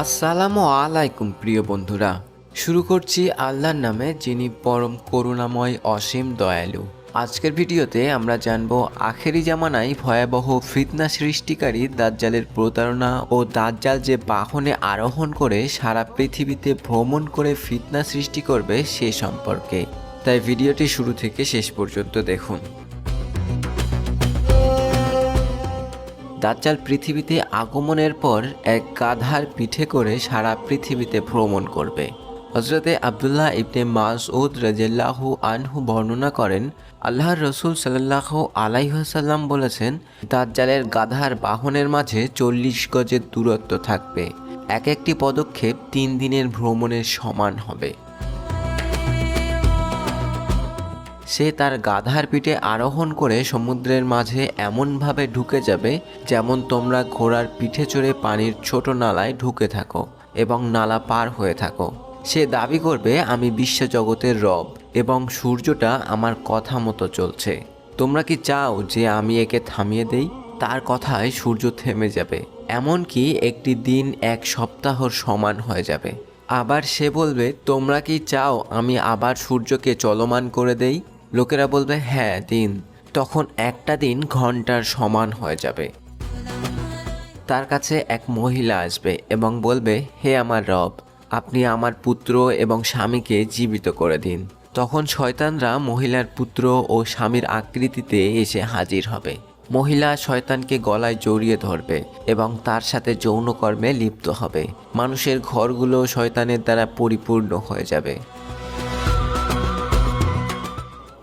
আসসালামু আলাইকুম, প্রিয় বন্ধুরা। শুরু করছি আল্লাহর নামে, যিনি পরম করুণাময়, অসীম দয়ালু। আজকের ভিডিওতে আমরা জানব, আখেরি জামানায় ভয়াবহ ফিতনা সৃষ্টিকারী দাজ্জালের প্রতারণা ও দাজ্জাল যে বাহনে আরোহণ করে সারা পৃথিবীতে ভ্রমণ করে ফিতনা সৃষ্টি করবে সে সম্পর্কে। তাই ভিডিওটি শুরু থেকে শেষ পর্যন্ত দেখুন। দাজ্জাল পৃথিবীতে আগমনের পর এক গাধার পিঠে করে সারা পৃথিবীতে ভ্রমণ করবে। হজরতে আবদুল্লাহ ইবনে মাসউদ রাজিয়াল্লাহু আনহু বর্ণনা করেন, আল্লাহর রসুল সাল্লাহ আলাইহাসাল্লাম বলেছেন, দাজ্জালের গাধার বাহনের মাঝে চল্লিশ গজের দূরত্ব থাকবে। এক একটি পদক্ষেপ তিন দিনের ভ্রমণের সমান হবে। সে তার গাধার পিঠে আরোহণ করে সমুদ্রের মাঝে এমনভাবে ঢুকে যাবে যেমন তোমরা ঘোড়ার পিঠে চড়ে পানির ছোট নালায় ঢুকে থাকো এবং নালা পার হয়ে থাকো। সে দাবি করবে, আমি বিশ্বজগতের রব এবং সূর্যটা আমার কথা মতো চলছে। তোমরা কি চাও যে আমি একে থামিয়ে দেই? তার কথায় সূর্য থেমে যাবে। এমনকি একটি দিন এক সপ্তাহর সমান হয়ে যাবে। আবার সে বলবে, তোমরা কি চাও আমি আবার সূর্যকে চলমান করে দেই? লোকেরা বলবে হ্যাঁ দিন। তখন একটা দিন ঘণ্টার সমান হয়ে যাবে। তার কাছে এক মহিলা আসবে এবং বলবে, হে আমার রব, আপনি আমার পুত্র এবং স্বামীকে জীবিত করে দিন। তখন শয়তানরা মহিলার পুত্র ও স্বামীর আকৃতিতে এসে হাজির হবে। মহিলা শয়তানকে গলায় জড়িয়ে ধরবে এবং তার সাথে যৌনকর্মে লিপ্ত হবে। মানুষের ঘরগুলো শয়তানের দ্বারা পরিপূর্ণ হয়ে যাবে।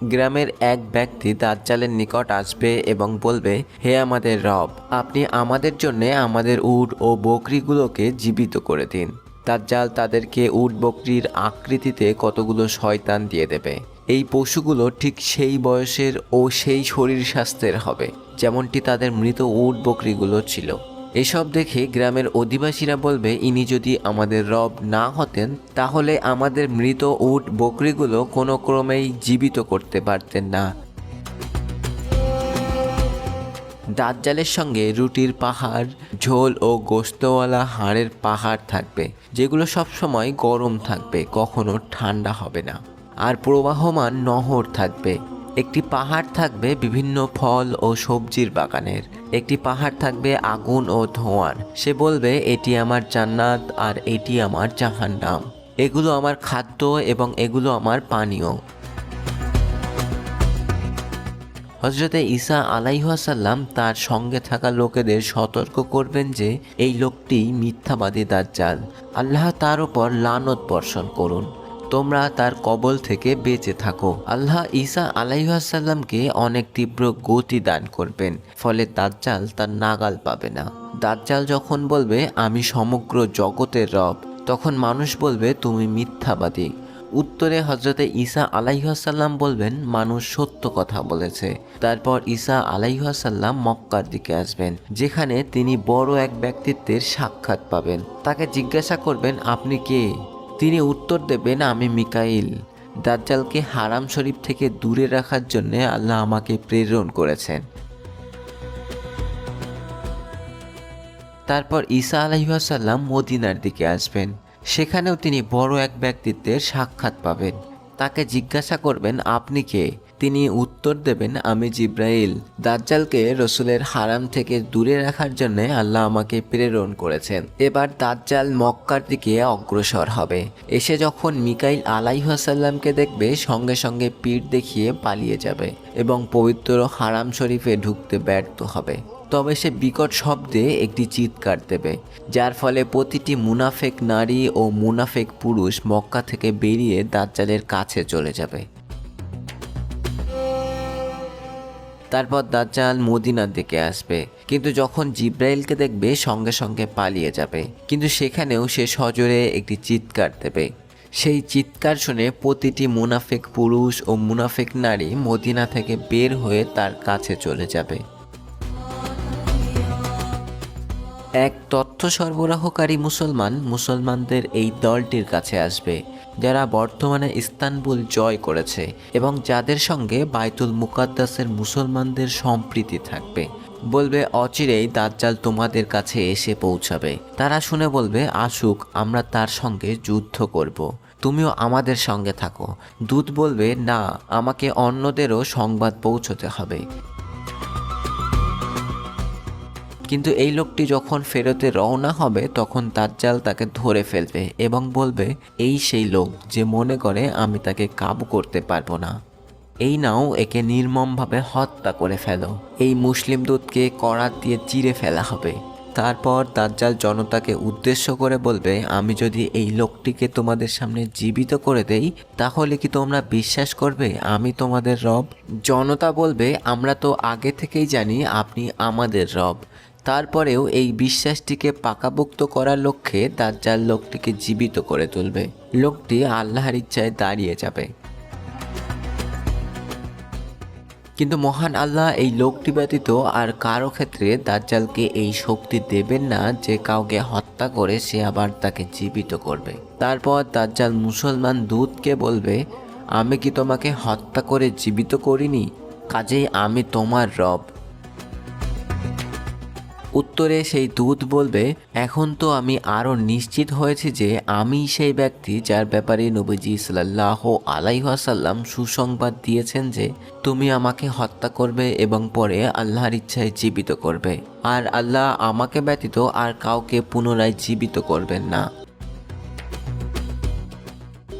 গ্রামের এক ব্যক্তি দাজ্জালের নিকট আসবে এবং বলবে, হে আমাদের রব, আপনি আমাদের জন্য আমাদের উট ও বকরিগুলোকে জীবিত করে দিন। দাজ্জাল তাদেরকে উট বকরির আকৃতিতে কতগুলো শয়তান দিয়ে দেবে। এই পশুগুলো ঠিক সেই বয়সের ও সেই শরীর স্বাস্থ্যের হবে, যেমনটি তাদের মৃত উট বকরিগুলো ছিল। এসব দেখে গ্রামের অধিবাসীরা বলবে, ইনি যদি আমাদের রব না হতেন, তাহলে আমাদের মৃত উট বকরিগুলো কোনো ক্রমেই জীবিত করতে পারতেন না। দাঁতজালের সঙ্গে রুটির পাহাড়, ঝোল ও গোস্তওয়ালা হাড়ের পাহাড় থাকবে, যেগুলো সবসময় গরম থাকবে, কখনো ঠান্ডা হবে না। আর প্রবাহমান নহর থাকবে। একটি পাহাড় থাকবে বিভিন্ন ফল ও সবজির বাগানের। একটি পাহাড় থাকবে আগুন ও ধোঁয়ার। সে বলবে, এটি আমার জান্নাত আর এটি আমার জাহান্নাম। এগুলো আমার খাদ্য এবং এগুলো আমার পানীয়। হজরতে ঈসা আলাইহাসাল্লাম তার সঙ্গে থাকা লোকেদের সতর্ক করবেন যে, এই লোকটি মিথ্যাবাদী দাজ্জাল। আল্লাহ তার উপর লানত বর্ষণ করুন। তোমরা তার কবল থেকে বেঁচে থাকো। আল্লাহ ঈসা আলাইহাসাল্লামকে অনেক তীব্র গতি দান করবেন, ফলে দাজ্জাল তার নাগাল পাবে না। দাজ্জাল যখন বলবে, আমি সমগ্র জগতের রব তখন মানুষ বলবে, তুমি মিথ্যাবাদী উত্তরে হজরতে ঈসা আলাইহাসাল্লাম বলবেন, মানুষ সত্য কথা বলেছে তারপর ঈসা আলাইহাসাল্লাম মক্কার দিকে আসবেন, যেখানে তিনি বড় এক ব্যক্তিত্বের সাক্ষাৎ পাবেন। তাকে জিজ্ঞাসা করবেন, আপনি কে? তিনি উত্তর দেবেন, আমি মিকাইল। দাজ্জালকে হারাম শরীফ থেকে দূরে রাখার জন্য আল্লাহ আমাকে প্রেরণ করেছেন। তারপর ঈসা আলহিহাসাল্লাম মদিনার দিকে আসবেন। সেখানেও তিনি বড় এক ব্যক্তিত্বের সাক্ষাৎ পাবেন। তাকে জিজ্ঞাসা করবেন, আপনি কে? তিনি উত্তর দেবেন, আমি জিব্রাইল। দাজ্জালকে রসুলের হারাম থেকে দূরে রাখার জন্য আল্লাহ আমাকে প্রেরণ করেছেন। এবার দাজ্জাল মক্কার দিকে অগ্রসর হবে। এসে যখন মিকাইল আলাইহাসাল্লামকে দেখবে, সঙ্গে সঙ্গে পিঠ দেখিয়ে পালিয়ে যাবে এবং পবিত্র হারাম শরীফে ঢুকতে ব্যর্থ হবে। তবে সে বিকট শব্দে একটি চিৎকার দেবে, যার ফলে প্রতিটি মুনাফেক নারী ও মুনাফেক পুরুষ মক্কা থেকে বেরিয়ে দাজ্জালের কাছে চলে যাবে। তারপর দাজ্জাল মদিনার দিকে আসবে। কিন্তু যখন জিব্রাইলকে দেখবে, সঙ্গে সঙ্গে পালিয়ে যাবে। কিন্তু সেখানেও সে সজোরে একটি চিৎকার দেবে। সেই চিৎকার শুনে প্রতিটি মুনাফেক পুরুষ ও মুনাফেক নারী মদিনা থেকে বের হয়ে তার কাছে চলে যাবে। এক তথ্য সরবরাহকারী মুসলমান মুসলমানদের এই দলটির কাছে আসবে, যারা বর্তমানে ইস্তানবুল জয় করেছে এবং যাদের সঙ্গে বাইতুল মুকাদ্দাসের মুসলমানদের সম্প্রীতি থাকবে। বলবে, অচিরেই দাজ্জাল তোমাদের কাছে এসে পৌঁছাবে। তারা শুনে বলবে, আসুক, আমরা তার সঙ্গে যুদ্ধ করব। তুমিও আমাদের সঙ্গে থাকো। দূত বলবে, না, আমাকে অন্যদেরও সংবাদ পৌঁছতে হবে। কিন্তু এই লোকটি যখন ফেরতে রওনা হবে, তখন দাজ্জাল তাকে ধরে ফেলবে এবং বলবে, এই সেই লোক যে মনে করে আমি তাকে কাবু করতে পারব না। এই নাও একে নির্মমভাবে হত্যা করে ফেলো। এই মুসলিম দূতকে করাত দিয়ে চিরে ফেলা হবে। তারপর দাজ্জাল জনতাকে উদ্দেশ্য করে বলবে, আমি যদি এই লোকটিকে তোমাদের সামনে জীবিত করে দেই, তাহলে কি তোমরা বিশ্বাস করবে? আমি তোমাদের রব। জনতা বলবে, আমরা তো আগে থেকেই জানি আপনি আমাদের রব। তারপরেও এই বিশ্বাসটিকে পাকাভুক্ত করার লক্ষ্যে দাজ্জাল লোকটিকে জীবিত করে তুলবে। লোকটি আল্লাহর ইচ্ছায় দাঁড়িয়ে যাবে। কিন্তু মহান আল্লাহ এই লোকটি ব্যতীত আর কারও ক্ষেত্রে দাজ্জালকে এই শক্তি দেবেন না যে কাউকে হত্যা করে সে আবার তাকে জীবিত করবে। তারপর দাজ্জাল মুসলমান দূতকে বলবে, আমি কি তোমাকে হত্যা করে জীবিত করিনি? কাজেই আমি তোমার রব। উত্তরে সেই দূত বলবে, এখন তো আমি আরও নিশ্চিত হয়েছি যে আমি সেই ব্যক্তি যার ব্যাপারে নবীজি সাল্লাহ আলাইহাসাল্লাম সুসংবাদ দিয়েছেন যে তুমি আমাকে হত্যা করবে এবং পরে আল্লাহর ইচ্ছায় জীবিত করবে। আর আল্লাহ আমাকে ব্যতীত আর কাউকে পুনরায় জীবিত করবেন না।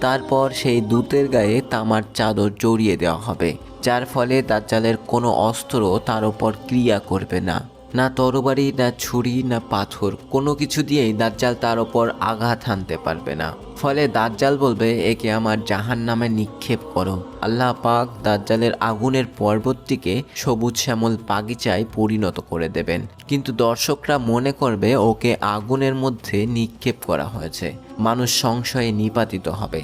তারপর সেই দূতের গায়ে তামার চাদর জড়িয়ে দেওয়া হবে, যার ফলে দাজ্জালের কোনো অস্ত্র তার উপর ক্রিয়া করবে না। না তরবারি, না ছুরি, না পাথর, কোনো কিছু দিয়েই দাজ্জাল তার ওপর আঘাত হানতে পারবে না। ফলে দাজ্জাল বলবে, একে আমার জাহান নামে নিক্ষেপ করো। আল্লাহ পাক দাজ্জালের আগুনের পর্বতটিকে সবুজ শ্যামল বাগিচায় পরিণত করে দেবেন। কিন্তু দর্শকরা মনে করবে, ওকে আগুনের মধ্যে নিক্ষেপ করা হয়েছে। মানুষ সংশয়ে নিপাতিত হবে।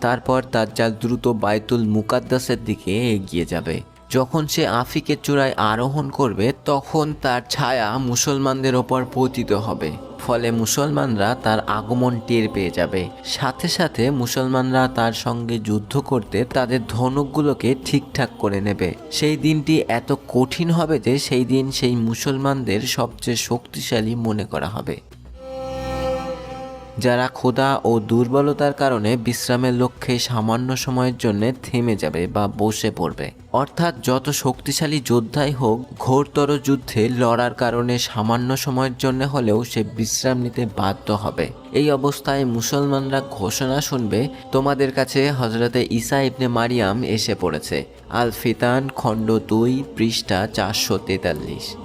তারপর দাজ্জাল দ্রুত বায়তুল মুকাদ্দাসের দিকে এগিয়ে যাবে। যখন সে আফিকের চূড়ায় আরোহণ করবে, তখন তার ছায়া মুসলমানদের ওপর পতিত হবে। ফলে মুসলমানরা তার আগমন টের পেয়ে যাবে। সাথে সাথে মুসলমানরা তার সঙ্গে যুদ্ধ করতে তাদের ধনুকগুলোকে ঠিকঠাক করে নেবে। সেই দিনটি এত কঠিন হবে যে সেই দিন সেই মুসলমানদের সবচেয়ে শক্তিশালী মনে করা হবে। যারা ক্ষুধা ও দুর্বলতার কারণে বিশ্রামের লক্ষ্যে সামান্য সময়ের জন্য থেমে যাবে বা বসে পড়বে। অর্থাৎ যত শক্তিশালী যোদ্ধাই হোক, ঘোরতর যুদ্ধে লড়ার কারণে সামান্য সময়ের জন্য হলেও সে বিশ্রাম নিতে বাধ্য হবে। এই অবস্থায় মুসলমানরা ঘোষণা শুনবে, তোমাদের কাছে হজরতে ঈসা ইবনে মারিয়াম এসে পড়েছে। আল ফিতান খণ্ড দুই পৃষ্ঠা চারশো তেতাল্লিশ।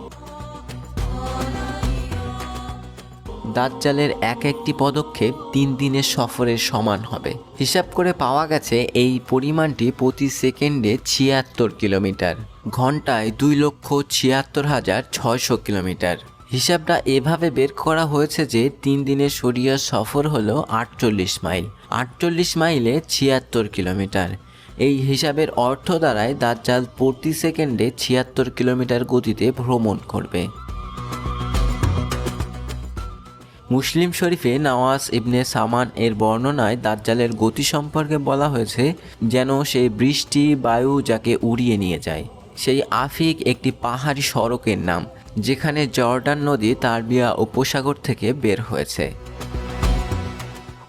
দাজ্জালের এক একটি পদক্ষেপ তিন দিনের সফরের সমান হবে। হিসাব করে পাওয়া গেছে, এই পরিমাণটি প্রতি সেকেন্ডে ছিয়াত্তর কিলোমিটার। ঘন্টায় দুই লক্ষ ছিয়াত্তর হাজার ছয়শো কিলোমিটার। হিসাবটা এভাবে বের করা হয়েছে যে, তিন দিনের সরিয়া সফর হলো আটচল্লিশ মাইল। আটচল্লিশ মাইলে ছিয়াত্তর কিলোমিটার। এই হিসাবের অর্থ দ্বারায় দাজ্জাল প্রতি সেকেন্ডে ছিয়াত্তর কিলোমিটার গতিতে ভ্রমণ করবে। মুসলিম শরীফে নওয়াজ ইবনে সামান এর বর্ণনায় দাজ্জালের গতি সম্পর্কে বলা হয়েছে যেন সেই বৃষ্টি, বায়ু যাকে উড়িয়ে নিয়ে যায়। সেই আফিক একটি পাহাড়ি সড়কের নাম, যেখানে জর্ডান নদী, তারবিয়া উপসাগর থেকে বের হয়েছে।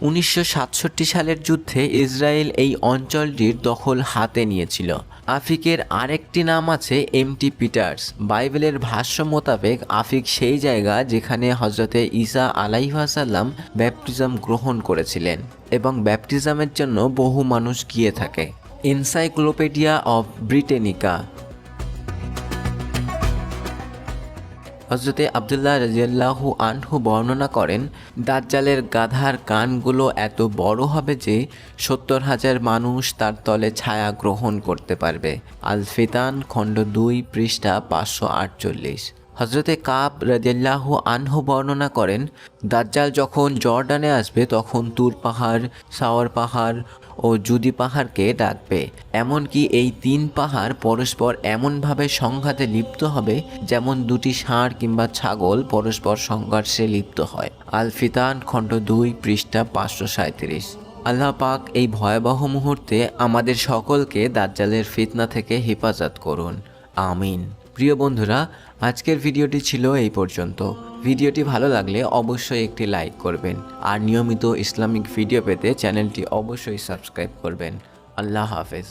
উনিশশো সাতষট্টি সালের যুদ্ধে ইসরায়েল এই অঞ্চলটির দখল হাতে নিয়েছিল। আফিকের আরেকটি নাম আছে এমটি পিটার্স। বাইবেলের ভাষ্য মোতাবেক আফিক সেই জায়গা যেখানে হজরতে ঈসা আলাইহাসাল্লাম ব্যাপটিজম গ্রহণ করেছিলেন এবং ব্যাপটিজমের জন্য বহু মানুষ গিয়ে থাকে। Encyclopedia of Britannica. হজরতে আবদুল্লাহ রাজিয়াল্লাহু আনহু বর্ণনা করেন, দাজ্জালের গাধার কানগুলো এত বড় হবে যে সত্তর হাজার মানুষ তার তলে ছায়া গ্রহণ করতে পারবে। আল ফিতান খণ্ড দুই পৃষ্ঠা পাঁচশো আটচল্লিশ। হজরতে কাব রাজিয়াল্লাহু আনহু বর্ণনা করেন, দাজ্জাল যখন জর্ডানে আসবে তখন তুর পাহাড়, সাওয়ার পাহাড় ও জুদি পাহাড়কে ডাকবে। এমনকি এই তিন পাহাড় পরস্পর এমনভাবে সংঘাতে লিপ্ত হবে যেমন দুটি ষাঁড় কিংবা ছাগল পরস্পর সংঘর্ষে লিপ্ত হয়। আল ফিতান খণ্ড দুই, পৃষ্ঠা পাঁচশো সাঁত্রিশ আল্লাহ পাক এই ভয়াবহ মুহূর্তে আমাদের সকলকে দাজ্জালের ফিতনা থেকে হেফাজত করুন। আমিন। প্রিয় বন্ধুরা, আজকের ভিডিওটি ছিল এই পর্যন্ত। ভিডিওটি ভালো লাগলে অবশ্যই একটি লাইক করবেন আর নিয়মিত ইসলামিক ভিডিও পেতে চ্যানেলটি অবশ্যই সাবস্ক্রাইব করবেন। আল্লাহ হাফেজ।